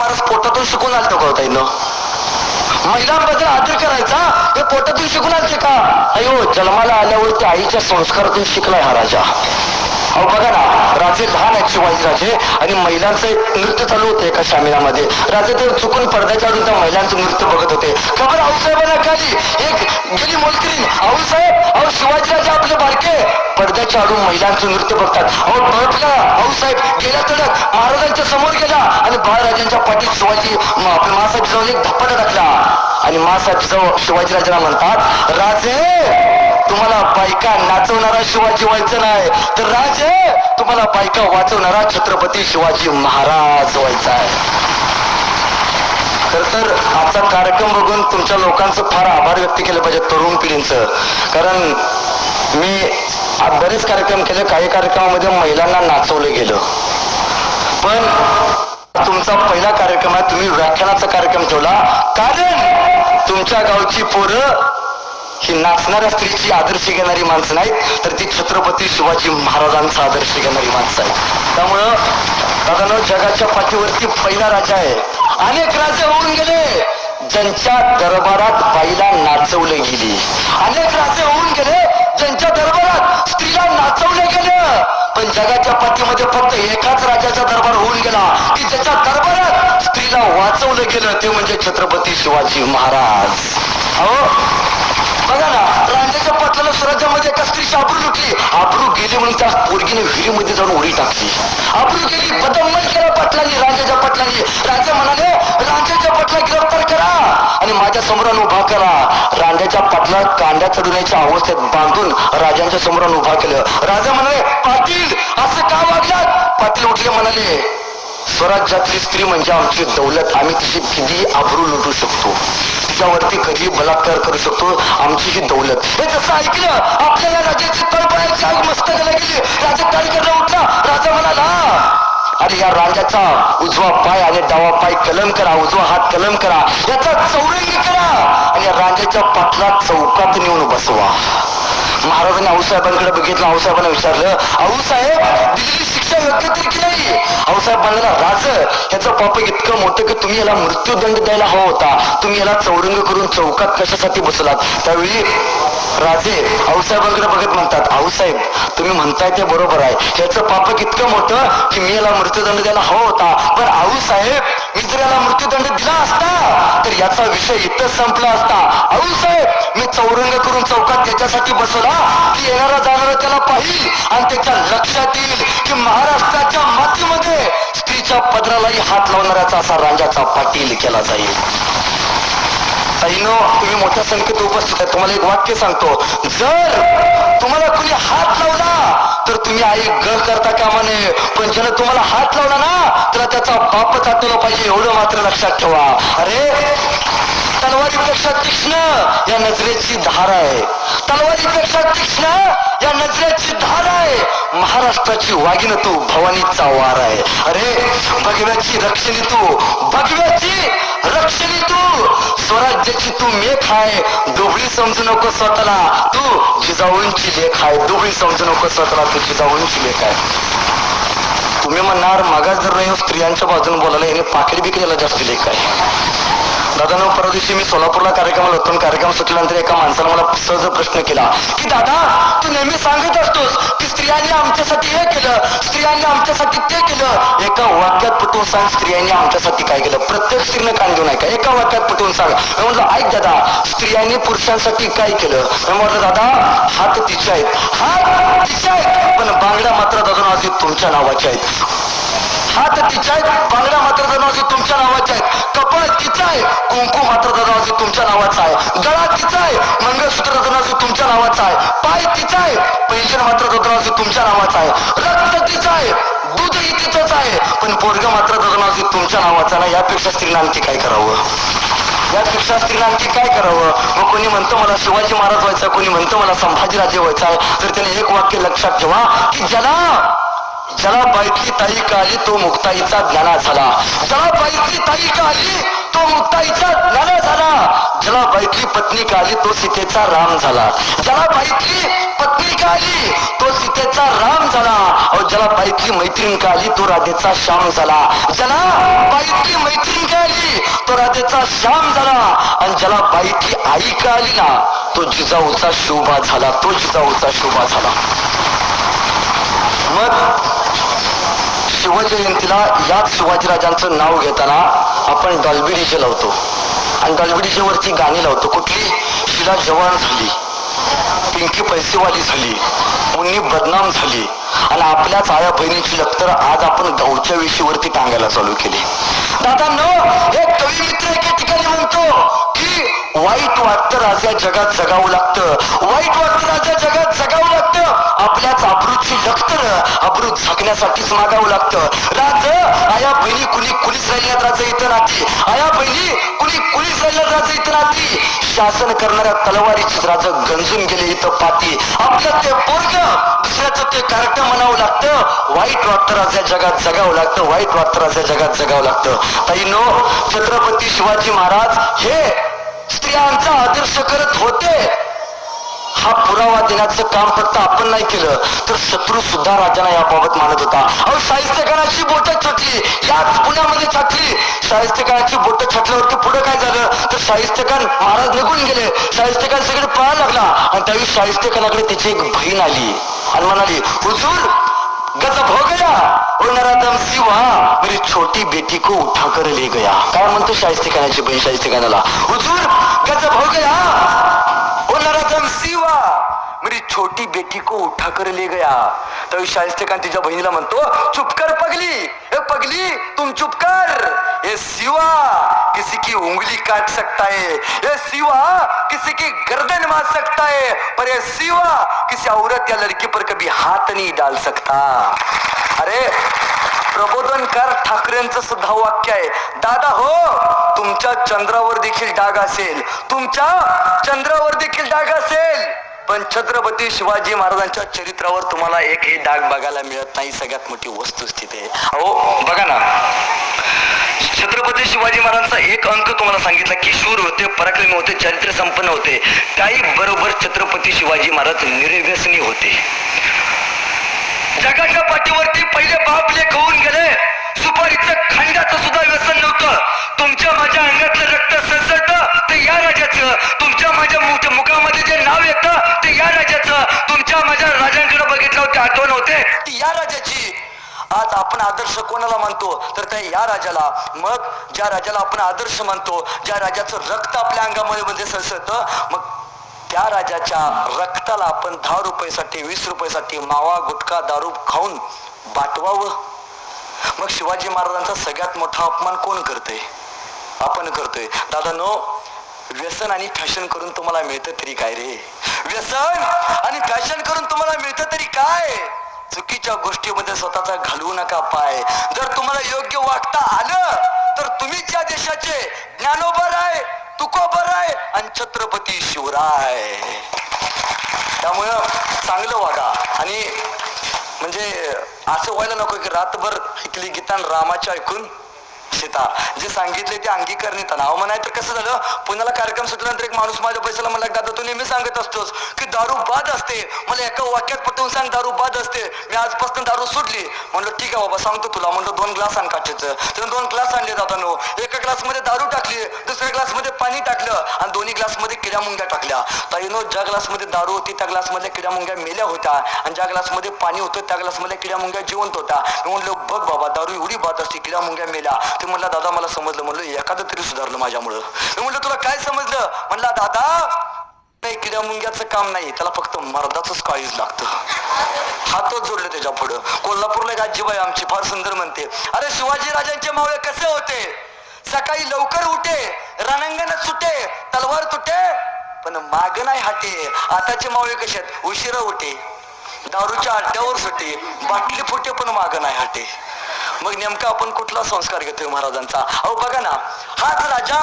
महाराज पोटातून शिकून आलतो का होता इथं महिलांबद्दल आदर करायचा हे पोटातून शिकून आलते का? अयो जन्माला आल्यावर ते आईच्या संस्कारातून शिकलाय हा राजा. अहो बघा ना राजे लहान आहेत शिवाजी राजे आणि महिलांचं एक नृत्य चालू होतं एका शामिनामध्ये राजे ते चुकून पडद्याच्या आडून त्या महिलांचं नृत्य बघत होते. खबर आऊसाहेबांना कळली एक गेली मोलकरीन आऊसाहेब अहो शिवाजी राजे आपले बारके. पडद्याच्या आडून महिलांचं नृत्य बघतात. अहो बळपला आऊसाहेब गेल्या तडक महाराजांच्या समोर गेला आणि बाळराजांच्या पाठीत शिवाजी आपल्या मासाहेब जाऊन एक धप्पाटा टाकला. आणि मासाहेब जाऊ शिवाजीराजांना म्हणतात राज बायका नाचवणारा शिवाजी व्हायचं नाही. तर राजे तुम्हाला बायका वाचवणारा छत्रपती शिवाजी महाराज व्हायचा आहे. खर तर आजचा कार्यक्रम बघून तुमच्या लोकांचं फार आभार व्यक्त केलं पाहिजे तरुण पिढींचं. कारण मी बरेच कार्यक्रम केले काही कार्यक्रमामध्ये महिलांना नाचवलं गेलं. पण तुमचा पहिला कार्यक्रम आहे तुम्ही व्याख्यानाचा कार्यक्रम ठेवला. कारण तुमच्या गावची पोरं ही नाचणाऱ्या स्त्रीची आदर्श घेणारी माणसं नाहीत तर ती छत्रपती शिवाजी महाराजांचा आदर्श घेणारी माणसं आहेत. त्यामुळं दादानो जगाच्या पाठीवरती पहिला राजा आहे. अनेक राजे होऊन गेले. ज्यांच्या दरबारात बाईला नाचवले गेली. अनेक राजे होऊन गेले. ज्यांच्या दरबारात स्त्रीला नाचवलं गेलं. पण जगाच्या पाठीमध्ये फक्त एकाच राजाचा दरबार होऊन गेला. की ज्याच्या दरबारात स्त्रीला वाचवलं गेलं ते म्हणजे छत्रपती शिवाजी महाराज. अहो बघा ना रांजाच्या पाटलाला स्वराज्यामध्ये एका स्त्रीची आबरू लुटली. आबरू गेली म्हणून त्या पोरगीने विहिरीमध्ये जाऊन उडी टाकली. आबरू गेली बदमन केला पाटलांनी रांजाच्या पाटलांनी. राजा म्हणाले रांजाच्या पाटला गिरफ्तार करा आणि माझ्या समोरान उभा करा. रांजाच्या पाटला कांड्या चढवण्याच्या अवस्थेत बांधून राजांच्या समोरान उभा केलं. राजा म्हणाले पाटील असं का वागलात? पाटील उठले म्हणाले स्वराज्यातली स्त्री म्हणजे आमची दौलत. आम्ही तिची किती आबरू लुटू शकतो. तिच्यावरती कधी बलात्कार करू शकतो आमची ही दौलत. हे जसं ऐकलं आपल्याला राजाची तळपायाची मस्तकाला गेली राजा काय करणं उठला. राजा म्हणाला अरे या राजाचा उजवा पाय आणि डावा पाय कलम करा उजवा हात कलम करा. याचा चौरंगी करा आणि या राजाच्या पाटला चौकात नेऊन बसवा. महाराजांनी आऊसाहेबांकडे बघितलं. आऊसाहेबांना विचारलं आऊसाहेब दिल्ली शिक्षा की नाही म्हणाला राज ह्याचं पाप इतकं मोठं की तुम्ही याला मृत्यूदंड द्यायला हवा होता. तुम्ही याला चौरंग करून चौकात कशासाठी बसलात? त्यावेळी राजे आऊसाहेबांकडे बघत म्हणतात आऊसाहेब तुम्ही म्हणताय ते बरोबर आहे. ह्याचं पाप इतकं मोठं की मी याला मृत्यूदंड द्यायला हवा होता. पण आऊसाहेब मी मृत्यूदंड दिला असता तर याचा विषय इथंच संपला असता. आऊसाहेब मी चौरंग करून चौकात त्याच्यासाठी बसवला की येणारा जाणारा त्याला पाहिल आणि त्याच्या लक्षात येईल की महाराष्ट्राच्या मातीमध्ये स्त्रीच्या पदरालाही हात लावणाऱ्याचा असा रांजाचा पाटील केला जाईल. ताईनो तुम्ही मोठ्या संख्येत उपस्थित आहे. तुम्हाला एक वाक्य सांगतो. जर तुम्हाला कुणी हात लावला तर तुम्ही आई ग करता कामा नये पण ज्यानं तुम्हाला हात लावला ना तर त्याचा बापच आठवला पाहिजे एवढं मात्र लक्षात ठेवा. अरे तलवारीपेक्षा तीक्ष्ण या नजरेची धार आहे. तलवारीपेक्षा तीक्ष्ण या नजरेची धार आहे. महाराष्ट्राची वागिन तू भवानीचा वार आहे. अरे भगव्याची रक्षणी तू भगव्याची रक्षणी तू. स्वराज्याची तू मेख आहे. दुबळी समजू नको स्वतःला. तू जिजाऊंची लेख आहे. दुबळी समजू नको स्वतःला. तू जिजाऊंची लेख आहे. तुम्ही म्हणणार मागास जर नाही स्त्रियांच्या बाजूने बोलायला याने पाकडी बिकरीला जास्त लेख आहे. दादा परवा दिवशी मी सोलापूरला कार्यक्रमाला होतो कार्यक्रम सुटल्यानंतर एका माणसानं मला सहज प्रश्न केला की दादा तू नेहमी सांगत असतोस की स्त्रियांनी आमच्यासाठी हे केलं स्त्रियांनी आमच्यासाठी ते केलं. एका वाक्यात पटवून सांग स्त्रियांनी आमच्यासाठी काय केलं? प्रत्येक स्त्रीनं कान देऊ नका एका वाक्यात पटवून सांग. म्हटलं ऐक दादा स्त्रियांनी पुरुषांसाठी काय केलं? म्हटलं दादा हात तिचे आहेत. हात तिचे आहेत पण बांगड्या मात्र दादा अजून तुमच्या नावाच्या आहेत. हात तिच्या आहेत बांगड्या मात्र दरवाजे तुमच्या नावाचे आहेत कपाळ तिचं आहे कुंकू मात्र दरवाजे तुमच्या नावाचा आहे. गळा तिचा आहे मंगळसूत्र दरवाजे तुमच्या नावाचा आहे. पाय तिचा आहे पैंजण मात्र दरवाजे तुमच्या नावाचा आहे. रक्त तिचं आहे दूधही तिचंच आहे. पण पोरग मात्र दरवाजे तुमच्या नावाचा ना यापेक्षा स्त्रीला आणखी काय करावं? यापेक्षा स्त्रीला आणखी काय करावं? मग कोणी म्हणतो मला शिवाजी महाराज व्हायचा कोणी म्हणतो मला संभाजीराजे व्हायचा आहे. तर त्याने एक वाक्य लक्षात ठेवा की ज्याला ज्याला बाईतली ताई काली तो मुक्ताईचा ज्ञाना झाला. ज्याला बाईतली ताई काली तो मुक्ताईचा ज्ञाना झाला. ज्याला बाईतली पत्नी काली तो सीतेचा राम झाला. ज्याला बाईतली पत्नी काली तो सीतेचा राम झाला. अहो ज्याला बाईतली मैत्रीण काली तो राधेचा श्याम झाला. ज्याला बाईतली मैत्रीण श्याम झाला. आणि ज्याला बायकी आई काली ना तो जिजाऊचा शोभा झाला तो जिजाऊचा शोभा झाला. मग शिवजयंतीला याच शिवाजीराजांचं नाव घेताना आपण डॉल्बिडीचे लावतो. आणि डॉल्बिडीच्या वरती गाणी लावतो. कुठली? शिला जवान झाली. पिंकी पैसेवाली झाली. मुन्नी बदनाम झाली. आणि आपल्याच आया बहिणीची लक्तर आज आपण गावच्या विषयीवरती टांगायला चालू केली. दादा न हे कवी मित्र एके ठिकाणी म्हणतो वाईट वाटतं राजा जगात जगावं लागतं. वाईट वाटतं राजा जगात जगावं लागतं. आपल्याच अब्रूची लखतर अब्रू झाकण्यासाठीच मागावं लागतं. राज आया बहिणी कुणी कुणीच राहिल्यात राजा इथं नाती आया बहिणी कुणी कुणीच राहिल्यात राजा इथं नाती शासन करणाऱ्या तलवारीची राजा गंजून गेले इथं पाती आपलं ते पोरग दुसऱ्याचं ते कार्ट म्हणावं लागतं. वाईट वाटतं राजा जगात जगावं लागतं. वाईट वाटतं राजा जगात जगावं लागतं. ताईनो छत्रपती शिवाजी महाराज हे स्त्रियांचा आदर्श करत होते. हा पुरावा देण्याचं काम फक्त आपण नाही केलं तर शत्रू सुद्धा राजांना याबाबत मानत होता. अहो शाहिस्तेखानाची बोट छटली याच पुण्यामध्ये छाटली. शाहिस्तेखानाची बोट छटल्यावरती पुढे काय झालं? तर साहित्यकार महाराज निघून गेले. साहित्यकार सगळे पळायला लागला. आणि त्यावेळी साहित्यकाराकडे त्याची एक बहीण आली. आणि म्हणाली हुजूर गजब हो गया। और नरादम सिवा मेरी छोटी बेटी को उठा कर ले गया। काय म्हणतो शाहिस्तेखानाची बहीण शाहिस्तेखानाला हुजूर गजब हो गया। मेरी छोटी बेटी को उठा कर ले गया। तर शाहिस्तेखान तिच्या बहिणीला म्हणतो चुप कर पगली ए पगली तुम चुप कर। ये सिवा किसी की उंगली काट सकता है। ये सिवा किसी की गर्दन मार सकता है। पर ये सिवा किसी औरत या लड़की पर कभी हाथ नहीं डाल सकता। अरे प्रबोधनकार ठाकरेंचं सुद्धा वाक्य आहे दादा हो तुमच्या चंद्रावर देखील डाग असेल तुमच्या चंद्रावर देखील डाग असेल. पण छत्रपती शिवाजी महाराजांच्या चरित्रावर तुम्हाला एक हे डाग बघायला मिळत नाही. सगळ्यात मोठी वस्तुस्थिती आहे. अहो बघा ना. छत्रपती शिवाजी महाराजांचा एक अंक तुम्हाला सांगितला की शूर होते पराक्रमी होते चरित्र संपन्न होते. काही बरोबर छत्रपती शिवाजी महाराज निर्व्यसनी होते. जगाच्या पाठीवरती पहिले बाप लेख होऊन गेले. आज आपण आदर्श कोणाला मानतो तर त्या या राजाला. मग ज्या राजाला आपण आदर्श मानतो ज्या राजाचं रक्त आपल्या अंगामध्ये म्हणजे सळसळतं मग त्या राजाच्या रक्ताला आपण दहा रुपयासाठी वीस रुपयासाठी मावा गुटखा दारू खाऊन बाटवावं. मग शिवाजी महाराजांचा सगळ्यात मोठा अपमान कोण करतोय? आपण करतोय. दादा नो व्यसन आणि फॅशन करून तुम्हाला मिळतं तरी काय रे? व्यसन आणि फॅशन करून तुम्हाला मिळतं तरी काय? चुकीच्या गोष्टीमध्ये स्वतःचा घालवू नका पाय. जर तुम्हाला योग्य वागता आलं तर तुम्ही ज्या देशाचे ज्ञानोबर आहे तुकोबर आहे आणि छत्रपती शिवराय. त्यामुळं चांगलं वागा. आणि म्हणजे असं व्हायला नको की रातभर ऐकली गीतान रामाच्या ऐकून सीता जे सांगितले ते अंगीकरण्यात अहो म्हणाय तर कसं झालं? पुण्याला कार्यक्रम सुटल्यानंतर एक माणूस माझ्या पैशाला मला दादा तू नेहमी सांगत असतोस की दारू बाद असते. मला एका वाक्यात पटवून सांग दारू बाद असते. मी आजपासून दारू सुटली म्हणलं ठीक आहे बाबा सांगतो तुला. म्हणलं दोन ग्लास आण काचेचं. त्यानं दोन ग्लास आणले दादा नो एका ग्लासमध्ये दारू टाकली दुसऱ्या ग्लासमध्ये पाणी टाकलं आणि दोन्ही ग्लासमध्ये किड्या मुंग्या टाकल्या. ताईनो ज्या ग्लासमध्ये दारू होती त्या ग्लासमधल्या किड्या मुंग्या मेल्या होत्या आणि ज्या ग्लासमध्ये पाणी होतं त्या ग्लासमधल्या किड्या मुंग्या जिवंत होत्या. म्हणलं बघ बाबा दारू एवढी बाद असते किड्या मुंग्या मेल्या. ते म्हणला दादा मला समजलं. म्हणलं एखादं तरी सुधारलं माझ्यामुळं. मी म्हणलं तुला काय समजलं? म्हणला दादा नाही किड्या मुंग्याचं काम नाही. त्याला फक्त मर्दाचंच काळीज लागतं. हातच जोडले त्याच्या पुढं. कोल्हापूरला एक आजीबाई आमची फार सुंदर म्हणते अरे शिवाजी राजांचे मावळे कसे होते? सकाळी लवकर उठे रणांगण सुटे तलवार तुटे पण माग नाही हाटे. आताचे मावळे कसे आहेत? उशिरा उठे. दारूच्या अड्ड्यावर सुटे. बाटली फुटे पण माग नाही हाटे. मग नेमका आपण कुठला संस्कार घेतोय महाराजांचा? अहो बघा ना हाच राजा